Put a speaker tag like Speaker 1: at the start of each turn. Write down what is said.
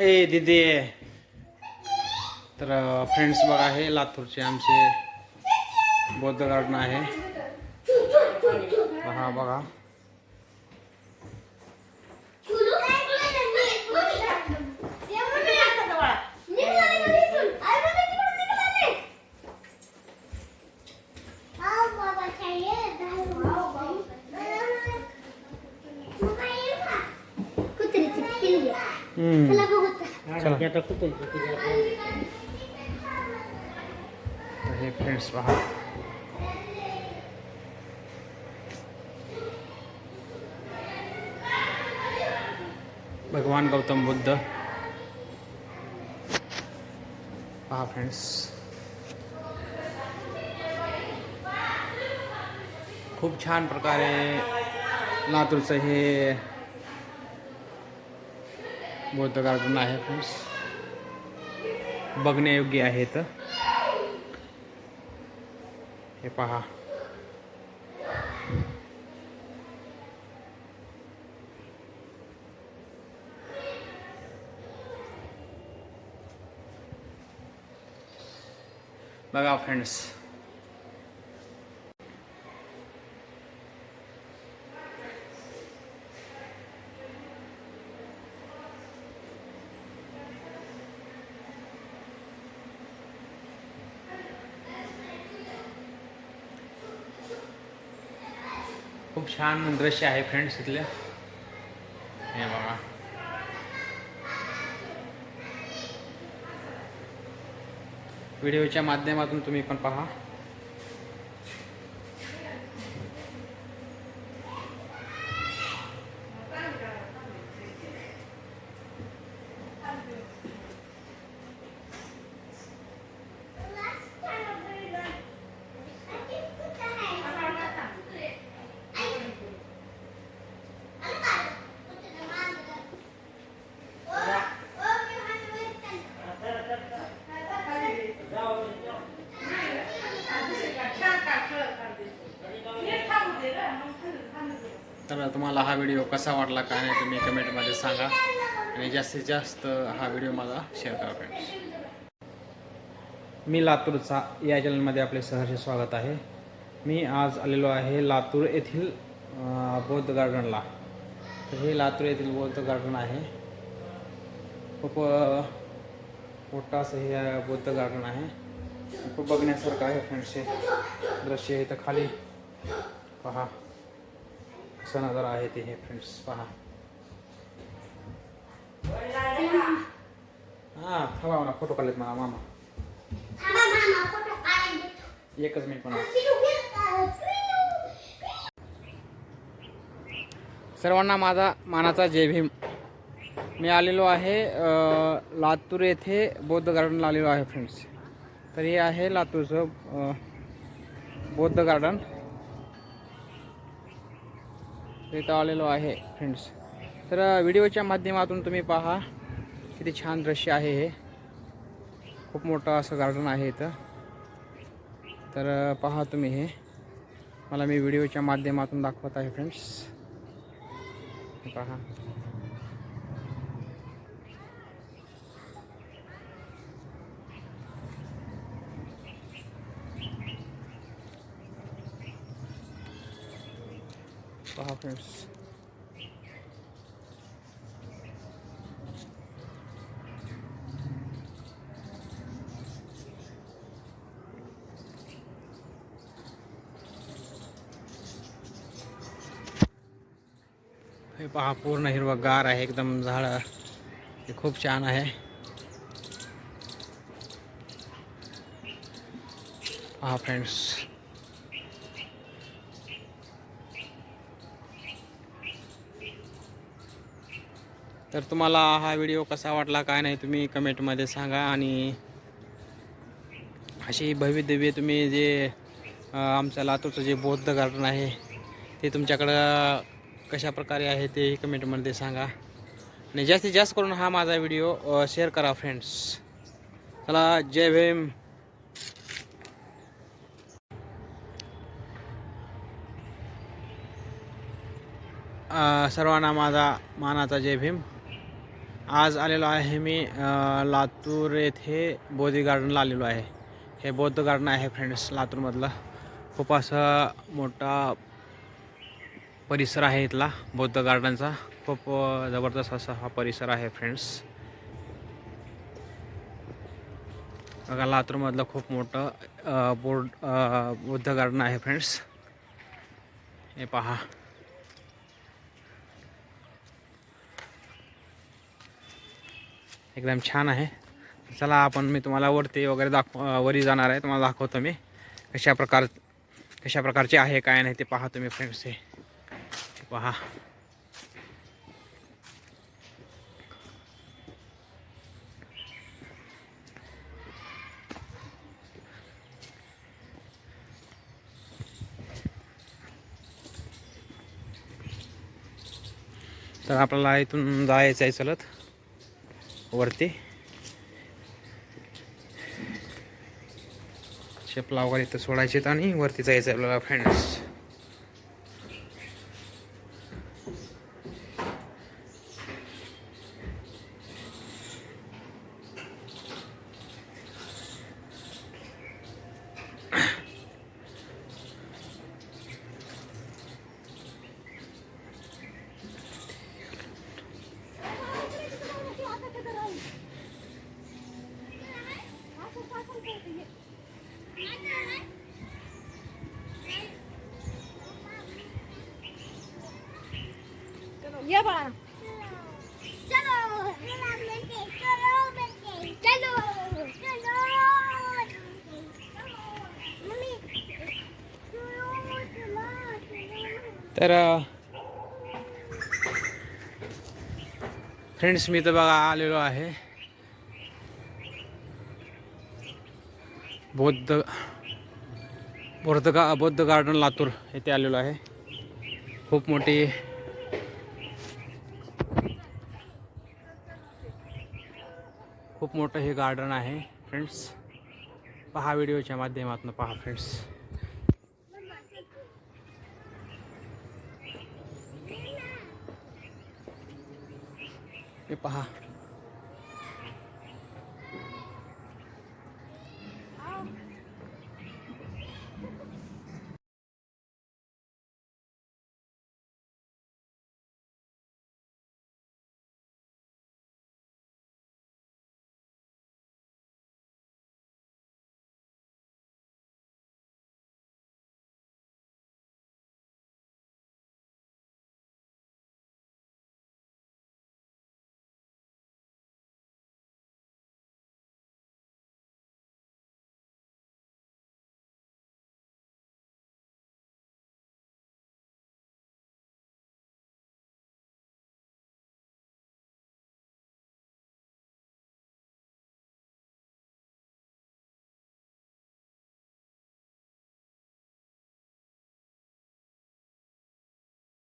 Speaker 1: ए दिदी. तर फ्रेंड्स बघा हे लातूरचे आमचे बौद्ध गार्डन आहे. हा बघा. चला. हे फ्रेंड्स पहा. भगवान गौतम बुद्ध. पहा फ्रेंड्स खूप छान प्रकारे लातूरचं हे बौद्ध गार्डन आहे फ्रेंड्स। बघण्यायोग्य आहे तर हे पहा। बघा फ्रेंड्स। खूप छान दृश्य आहे फ्रेंड्स इथले. हे बघा. व्हिडिओच्या माध्यमातून तुम्ही पण पहा. तर तुम्हाला हा व्हिडिओ कसा वाटला काय नाही तुम्ही कमेंटमध्ये सांगा. आणि जास्तीत जास्त हा व्हिडिओ मला शेअर करा फ्रेंड्स मी लातूरचा या चॅनलमध्ये आपले सहर्ष स्वागत आहे. मी आज आलेलो आहे लातूर येथील बौद्ध गार्डनला तर हे लातूर येथील बौद्ध गार्डन आहे. खूप अं, मोठं असं हे बौद्ध गार्डन आहे. खूप बघण्यासारखं आहे फ्रेंड्स हे दृश्य इथं खाली पहा. नजर आहे ते हे फ्रेंड्स पहा. हा हवा मला फोटो काढलेत मला मामा. एकच मिनिट म्हणा. सर्वांना माझा मानाचा जय भीम. मी आलेलो आहे लातूर येथे बौद्ध गार्डनला आलेलो आहे फ्रेंड्स तर हे आहे लातूरचं बौद्ध गार्डन इथं आलेलो आहे फ्रेंड्स तर व्हिडिओच्या माध्यमातून तुम्ही पहा किती छान दृश्य आहे हे. खूप मोठं असं गार्डन आहे इथं. तर पहा तुम्ही हे. मला मी व्हिडिओच्या माध्यमातून दाखवत आहे फ्रेंड्स पहा. पहा फ्रेंड्स हे पहा पूर्ण हिरवंगार आहे एकदम झाड. हे खूप छान आहे. पहा फ्रेंड्स तर तुम्हाला हा व्हिडिओ कसा वाटला काय नाही तुम्ही कमेंटमध्ये सांगा. आणि अशी भव्य तुम्ही जे आमच्या लातूरचं जे बौद्ध गार्डन आहे ते तुमच्याकडं कशा प्रकारे आहे ते कमेंटमध्ये सांगा. आणि जास्तीत जास्त करून हा माझा व्हिडिओ शेअर करा फ्रेंड्स चला जय भीम. सर्वांना माझा मानाचा जय भीम. आज आलेलो आहे मी लातूर येथे बौद्ध गार्डनला आलेलो आहे. हे बौद्ध गार्डन आहे फ्रेंड्स लातूरमधलं. खूप असा मोठा परिसर आहे इथला बौद्ध गार्डनचा खूप जबरदस्त असा हा परिसर आहे फ्रेंड्स बघा लातूरमधलं खूप मोठं बोर्ड बौद्ध गार्डन आहे फ्रेंड्स हे पहा. एकदम छान आहे. चला आपण मी तुम्हाला वरती वगैरे दाखव वरी जाणार आहे. तुम्हाला दाखवतो मी कशा प्रकार कशा प्रकारचे आहे काय नाही ते पहा तुम्ही फ्रेंड्स हे. पहा. तर आपल्याला इथून जायचं आहे चलत. वरती. शेपला वगैरे इथं सोडायचे आणि वरती जायचं आपल्याला फ्रेंड्स
Speaker 2: ये बाळा. चलो. चलो.
Speaker 1: तर फ्रेंड्स मी तर बघा आलेलो आहे. बौद्ध बौद्ध गा बौद्ध गार्डन लातूर येथे आलेलो आहे. खूप मोठी खूप मोठं हे गार्डन आहे फ्रेंड्स पहा व्हिडिओच्या माध्यमातून पहा फ्रेंड्स हे पहा.